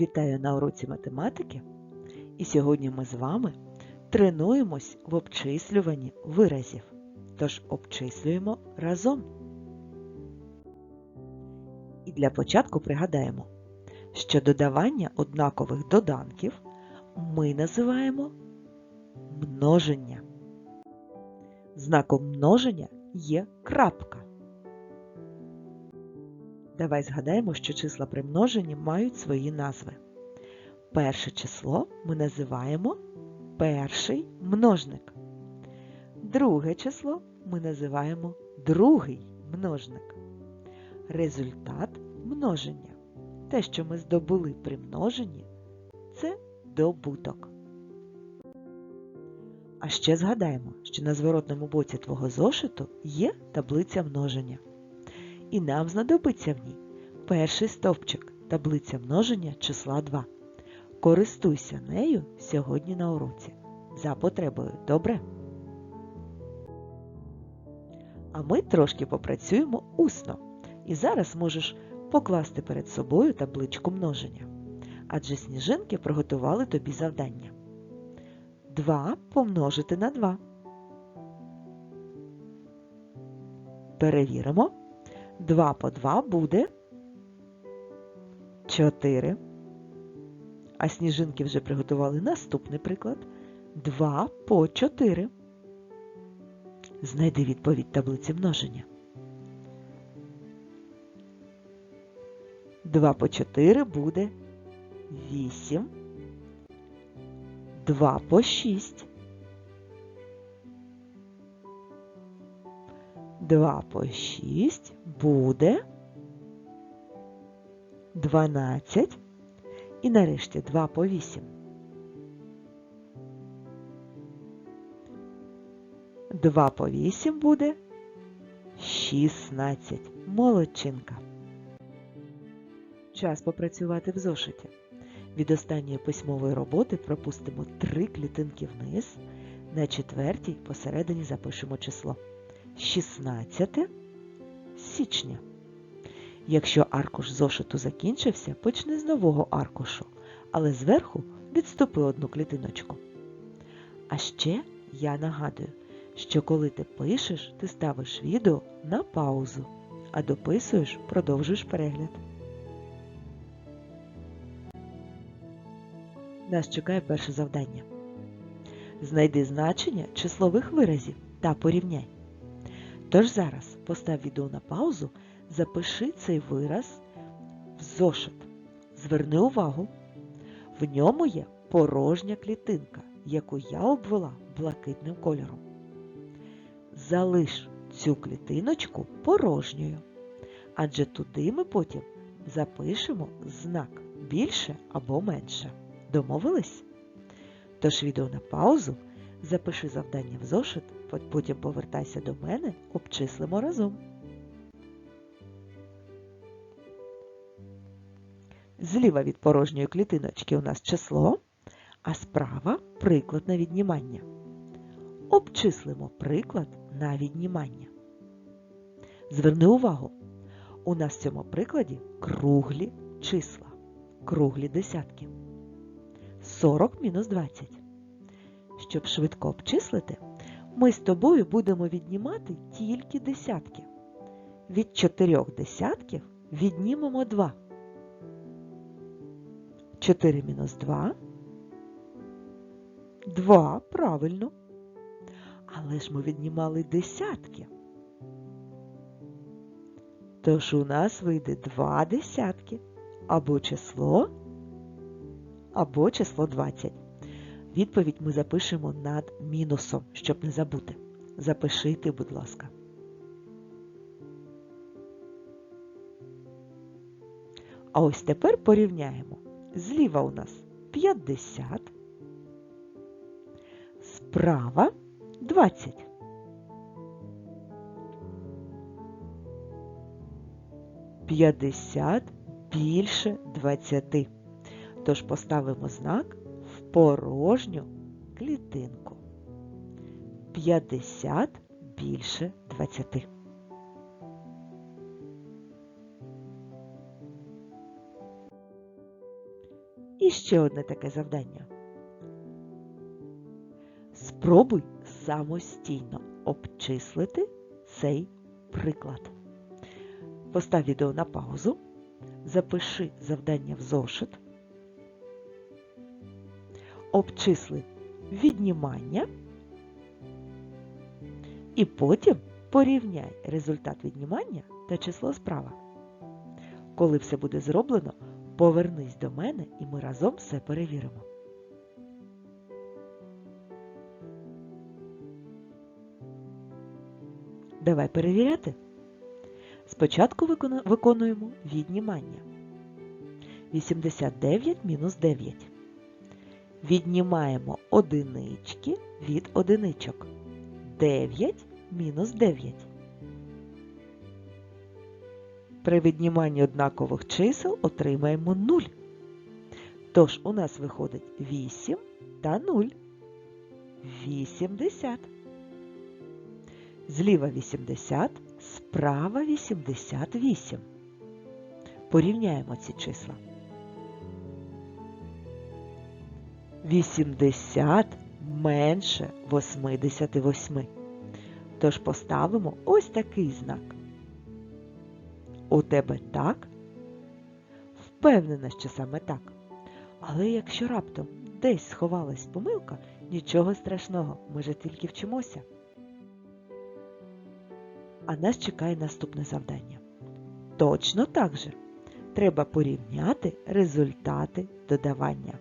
Вітаю на уроці математики. І сьогодні ми з вами тренуємось в обчислюванні виразів. Тож обчислюємо разом. І для початку пригадаємо, що додавання однакових доданків ми називаємо множення. Знаком множення є крапка. Давай згадаємо, що числа при множенні мають свої назви. Перше число ми називаємо перший множник. Друге число ми називаємо другий множник. Результат множення. Те, що ми здобули при множенні, це добуток. А ще згадаємо, що на зворотному боці твого зошиту є таблиця множення. І нам знадобиться в ній перший стовпчик таблиця множення числа 2. Користуйся нею сьогодні на уроці. За потребою, добре? А ми трошки попрацюємо усно. І зараз можеш покласти перед собою табличку множення. Адже сніжинки приготували тобі завдання. 2 помножити на 2. Перевіримо. 2 по 2 буде 4. А сніжинки вже приготували наступний приклад. 2 по 4. Знайди відповідь таблиці множення. 2 по 4 буде 8. 2 по 6. 2 по 6 буде 12. І нарешті 2 по 8. 2 по 8 буде 16. Молодчинка. Час попрацювати в зошиті. Від останньої письмової роботи пропустимо три клітинки вниз. На четвертій посередині запишемо число 16 січня. Якщо аркуш зошиту закінчився, почни з нового аркушу, але зверху відступи одну клітиночку. А ще я нагадую, що коли ти пишеш, ти ставиш відео на паузу, а дописуєш, продовжуєш перегляд. Нас чекає перше завдання. Знайди значення числових виразів та порівняй. Тож зараз постав відео на паузу, запиши цей вираз в зошит. Зверни увагу, в ньому є порожня клітинка, яку я обвела блакитним кольором. Залиш цю клітиночку порожньою, адже туди ми потім запишемо знак більше або менше. Домовились? Тож відео на паузу, запиши завдання в зошит, потім повертайся до мене, обчислимо разом. Зліва від порожньої клітиночки у нас число, а справа приклад на віднімання. Обчислимо приклад на віднімання. Зверни увагу, у нас в цьому прикладі круглі числа, круглі десятки. 40 мінус 20. Щоб швидко обчислити, ми з тобою будемо віднімати тільки десятки. Від чотирьох десятків віднімемо 2. 4 мінус 2. 2, правильно. Але ж ми віднімали десятки. Тож у нас вийде 2 десятки або число або число 20. Відповідь ми запишемо над мінусом, щоб не забути. Запиши ти, будь ласка. А ось тепер порівняємо. Зліва у нас 50, справа 20. П'ятдесят більше двадцяти. Тож поставимо знак порожню клітинку. 50 більше 20. І ще одне таке завдання. Спробуй самостійно обчислити цей приклад. Постав відео на паузу, запиши завдання в зошит, обчисли віднімання і потім порівняй результат віднімання та число справа. Коли все буде зроблено, повернись до мене і ми разом все перевіримо. Давай перевіряти. Спочатку виконуємо віднімання. 89 мінус 9. Віднімаємо одинички від одиничок. 9 мінус 9. При відніманні однакових чисел отримаємо 0. Тож у нас виходить 8 та 0. 80. Зліва 80, справа 88. Порівняємо ці числа. 80 менше 88. Тож поставимо ось такий знак. У тебе так? Впевнена, що саме так. Але якщо раптом десь сховалась помилка, нічого страшного, ми же тільки вчимося. А нас чекає наступне завдання. Точно так же треба порівняти результати додавання.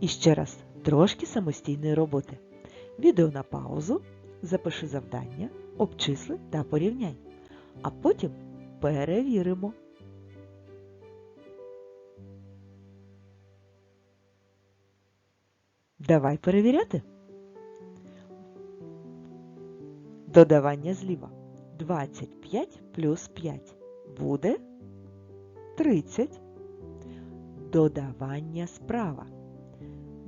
І ще раз трошки самостійної роботи. Відео на паузу, запиши завдання, обчисли та порівняй. А потім перевіримо. Давай перевіряти. Додавання зліва. 25 плюс 5 буде 30. Додавання справа.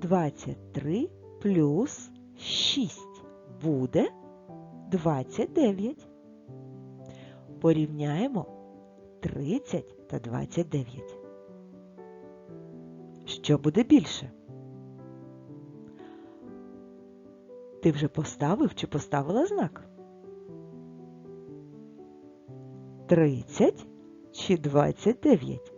23 плюс 6 буде 29. Порівняємо 30 та 29. Що буде більше? Ти вже поставив чи поставила знак? 30 чи 29?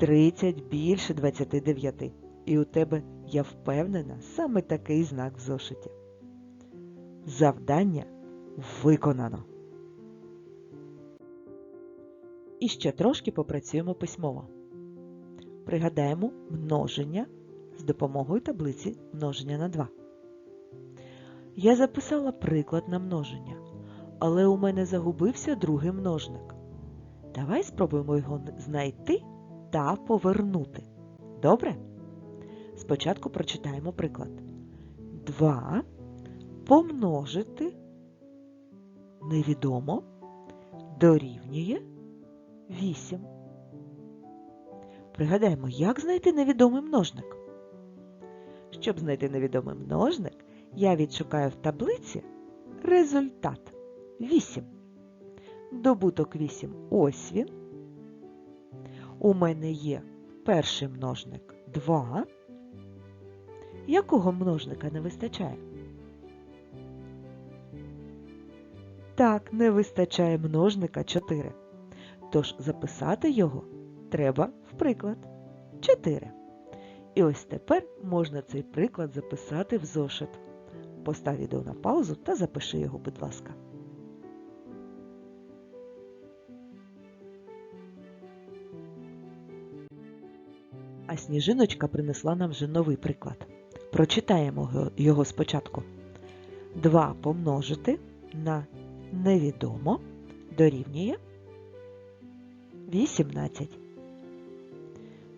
30 більше 29. І у тебе, я впевнена, саме такий знак в зошиті. Завдання виконано. І ще трошки попрацюємо письмово. Пригадаємо множення з допомогою таблиці множення на 2. Я записала приклад на множення, але у мене загубився другий множник. Давай спробуємо його знайти та повернути. Добре? Спочатку прочитаємо приклад. 2 помножити невідомо дорівнює 8. Пригадаємо, як знайти невідомий множник. Щоб знайти невідомий множник, я відшукаю в таблиці результат 8. Добуток 8 ось він. У мене є перший множник 2. Якого множника не вистачає? Так, не вистачає множника 4. Тож записати його треба в приклад 4. І ось тепер можна цей приклад записати в зошит. Постав відео на паузу та запиши його, будь ласка. А сніжиночка принесла нам вже новий приклад. Прочитаємо його- спочатку. 2 помножити на невідомо дорівнює 18.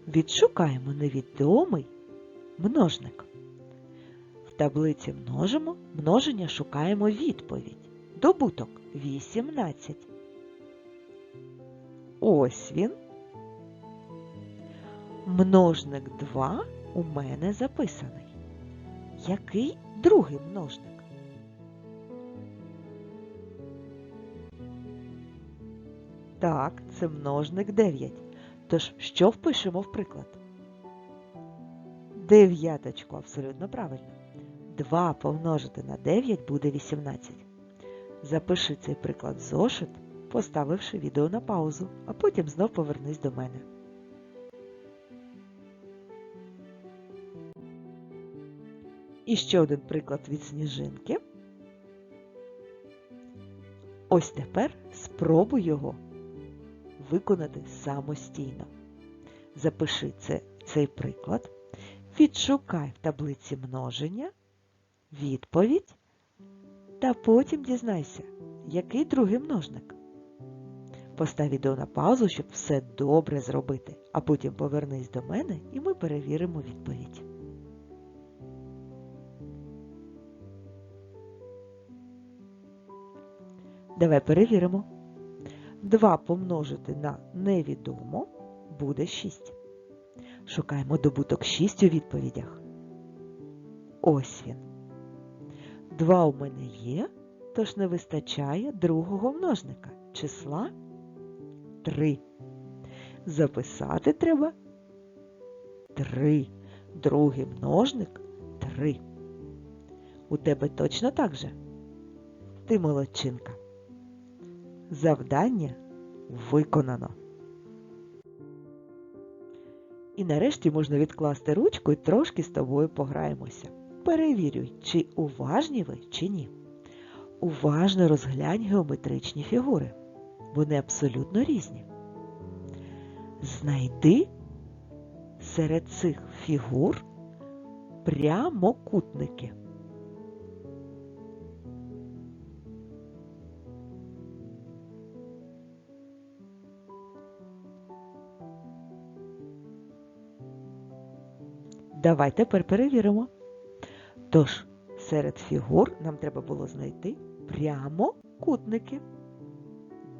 Відшукаємо невідомий множник. В таблиці множимо, множення шукаємо відповідь. Добуток 18. Ось він. Множник 2 у мене записаний. Який другий множник? Так, це множник 9. Тож, що впишемо в приклад? Дев'яточку, абсолютно правильно. 2 помножити на 9 буде 18. Запиши цей приклад в зошит, поставивши відео на паузу, а потім знов повернись до мене. І ще один приклад від сніжинки. Ось тепер спробуй його виконати самостійно. Запиши це, цей приклад, відшукай в таблиці множення, відповідь, та потім дізнайся, який другий множник. Постав відео на паузу, щоб все добре зробити, а потім повернись до мене і ми перевіримо відповідь. Давай перевіримо. 2 помножити на невідомо буде 6. Шукаємо добуток 6 у відповідях. Ось він. 2 у мене є, тож не вистачає другого множника числа 3. Записати треба 3. Другий множник 3. У тебе точно так же? Ти молодчинка. Завдання виконано. І нарешті можна відкласти ручку і трошки з тобою пограємося. Перевірюй, чи уважні ви, чи ні. Уважно розглянь геометричні фігури. Вони абсолютно різні. Знайди серед цих фігур прямокутники. Давай тепер перевіримо. Тож, серед фігур нам треба було знайти прямокутники.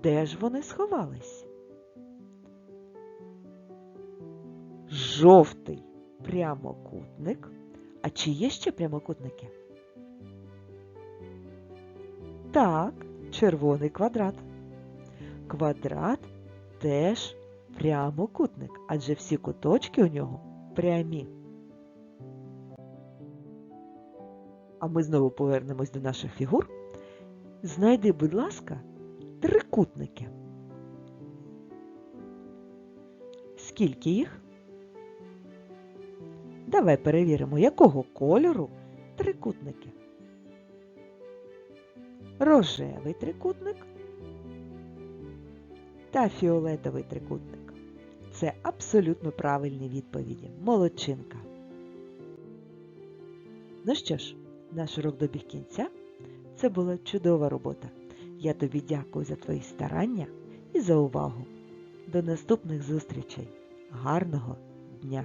Де ж вони сховались? Жовтий прямокутник. А чи є ще прямокутники? Так, червоний квадрат. Квадрат теж прямокутник, адже всі куточки у нього прямі. А ми знову повернемось до наших фігур. Знайди, будь ласка, трикутники. Скільки їх? Давай перевіримо, якого кольору трикутники. Рожевий трикутник та фіолетовий трикутник. Це абсолютно правильні відповіді. Молодчинка. Ну що ж, наш урок добіг кінця. Це була чудова робота. Я тобі дякую за твої старання і за увагу. До наступних зустрічей. Гарного дня!